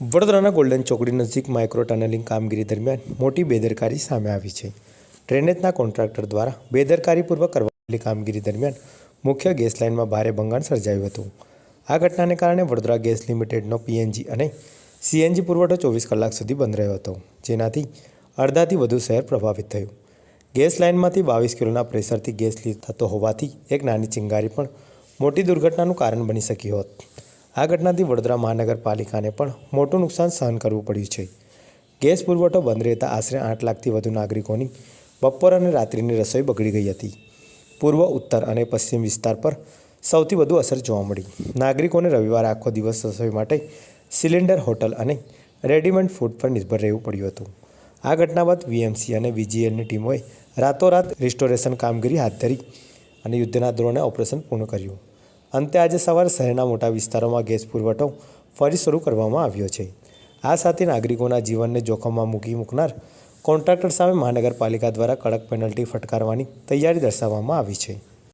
વડોદરાના ગોલ્ડન ચોકડી નજીક માઇક્રો ટનલિંગ કામગીરી દરમિયાન મોટી બેદરકારી સામે આવી છે. ડ્રેનેજના કોન્ટ્રાક્ટર દ્વારા બેદરકારીપૂર્વક કરવાયેલી કામગીરી દરમિયાન મુખ્ય ગેસ લાઇનમાં ભારે ભંગાણ સર્જાયું હતું. આ ઘટનાને કારણે વડોદરા ગેસ લિમિટેડનો પીએનજી અને સીએનજી પુરવઠો ચોવીસ કલાક સુધી બંધ રહ્યો હતો, જેનાથી અડધાથી વધુ શહેર પ્રભાવિત થયું. ગેસ લાઇનમાંથી બાવીસ કિલોના પ્રેશરથી ગેસ લીક થતો હોવાથી એક નાની ચિંગારી પણ મોટી દુર્ઘટનાનું કારણ બની શકી હોત. આ ઘટનાથી વડોદરા મહાનગરપાલિકાને પણ મોટું નુકસાન સહન કરવું પડ્યું છે. ગેસ પુરવઠો બંધ રહેતા આશરે આઠ લાખથી વધુ નાગરિકોની બપોર અને રાત્રિની રસોઈ બગડી ગઈ હતી. પૂર્વ, ઉત્તર અને પશ્ચિમ વિસ્તાર પર સૌથી વધુ અસર જોવા મળી. નાગરિકોને રવિવારે આખો દિવસ રસોઈ માટે સિલિન્ડર, હોટલ અને રેડીમેડ ફૂડ પર નિર્ભર રહેવું પડ્યું હતું. આ ઘટના બાદ વીએમસી અને વીજીએલની ટીમોએ રાતોરાત રિસ્ટોરેશન કામગીરી હાથ ધરી અને યુદ્ધના ધોરણે ઓપરેશન પૂર્ણ કર્યું. અંતે આજે સવારે શહેરના મોટા વિસ્તારોમાં ગેસ પુરવઠો ફરી શરૂ કરવામાં આવ્યો છે. આ સાથે નાગરિકોના જીવનને જોખમમાં મૂકી મૂકનાર કોન્ટ્રાક્ટર સામે મહાનગરપાલિકા દ્વારા કડક પેનલ્ટી ફટકારવાની તૈયારી દર્શાવવામાં આવી છે.